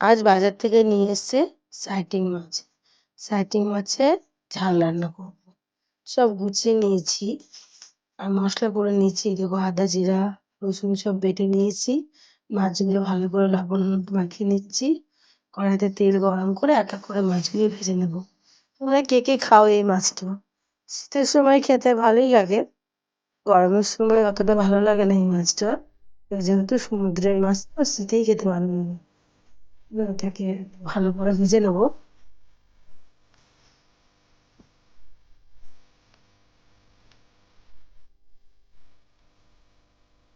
আজ বাজার থেকে নিয়ে এসছে সাইটিং মাছ। সাইটিং মাছের ঝাল রান্না করব। সব গুছিয়ে নিয়েছি। আর মশলা করে নিয়েছি। দেখো আদা, জিরা, রসুন সব বেটে নিয়েছি। মাছগুলো ভালো করে লবণ মাখিয়ে নিচ্ছি। কড়াইতে তেল গরম করে এক এক করে মাছগুলো ভেজে নেব। তোমরা কে কে খাও এই মাছটা? শীতের সময় খেতে ভালোই লাগে। গরমের সময় অতটা ভালো লাগে না এই মাছটা। যেহেতু সমুদ্রের মাছ, তো শীতেই খেতে ভালো লাগে। এটাকে ভালো করে ভেজে নেব।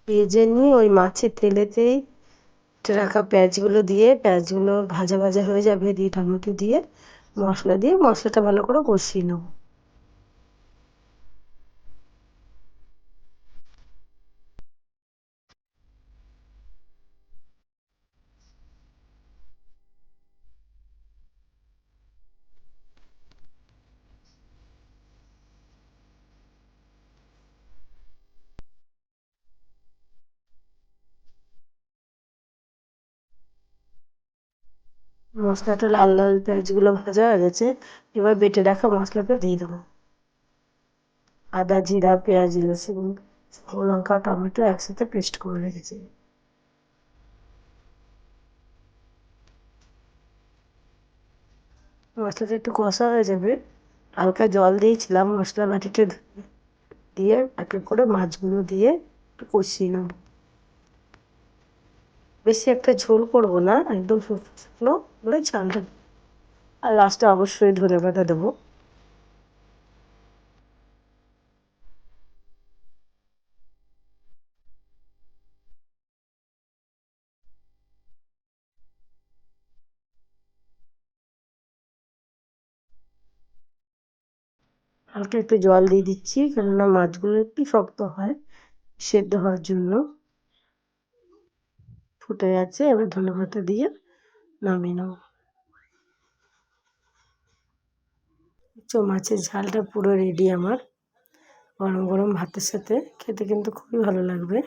ভেজে নিয়ে ওই মাছের তেলেতেই রাখা পেঁয়াজগুলো দিয়ে, পেঁয়াজগুলো ভাজা ভাজা হয়ে যাবে দিয়ে, টমেটো দিয়ে, মশলা দিয়ে, মশলাটা ভালো করে কষিয়ে নেব। মশলাটা লাল লাল পেঁয়াজগুলো ভাজা হয়ে গেছে। এবার বেটে রাখা মশলাটা দিয়ে দেবো। আদা, জিরা, পেঁয়াজ, রসুন লঙ্কা, টমেটো একসাথে পেস্ট করে রেখেছি। মশলাটা একটু কষা হয়ে যাবে। হালকা জল দিয়েছিলাম মশলা বাটিতে দিয়ে এক করে মাছগুলো দিয়ে একটু কষিয়ে নেব। বেশি একটা ঝোল করব না, একদম শুকনো করে ঝালটা আর লাস্টে অবশ্যই ধনে পাতা দেবো। হালকা একটু জল দিয়ে দিচ্ছি, কেননা মাছগুলো একটু শক্ত হয়, সেদ্ধ হওয়ার জন্য। ফুটে গেছে, এবার ধনে পাতা দিয়ে নামিয়ে নেব। তো মাছের ঝালটা পুরো রেডি আমার। গরম গরম ভাতের সাথে খেতে কিন্তু খুবই ভালো লাগবে।